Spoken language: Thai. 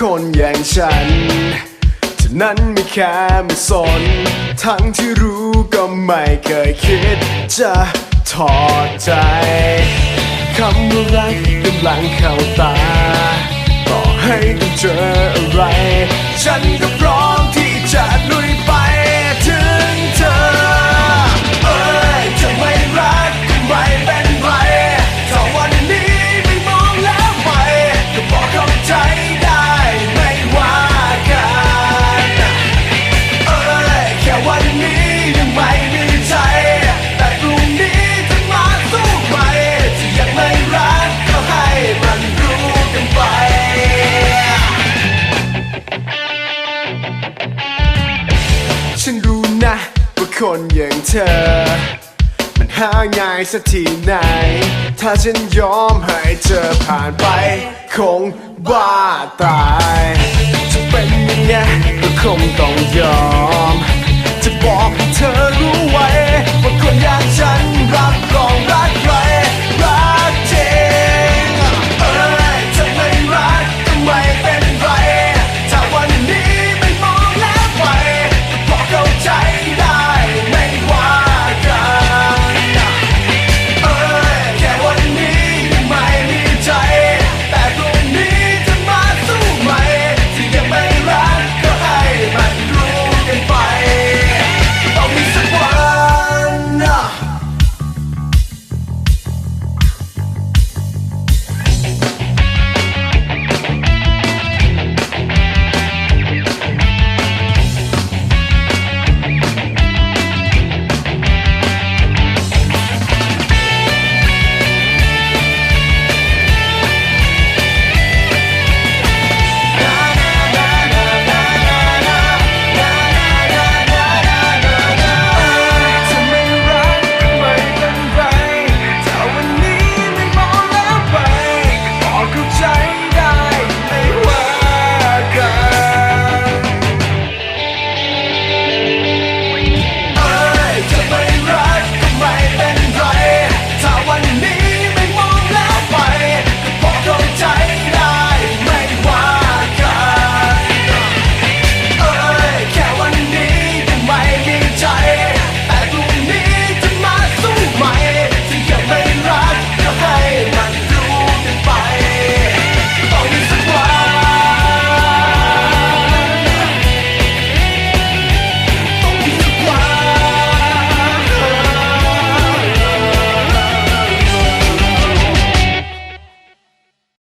คนอย่างฉันฉันนั้นไม่แค่ไม่สน ทั้งที่รู้ก็ไม่เคยคิด จะถอดใจคำว่ารักกำลังเข้าตา ต่อให้ต้องเจออะไร ฉันก็ คนอย่างเธอ มันหาง่ายสักทีไหน ถ้าฉันยอมให้เธอผ่านไป คงบ้าตาย จะเป็นยังไงก็คงต้องยอม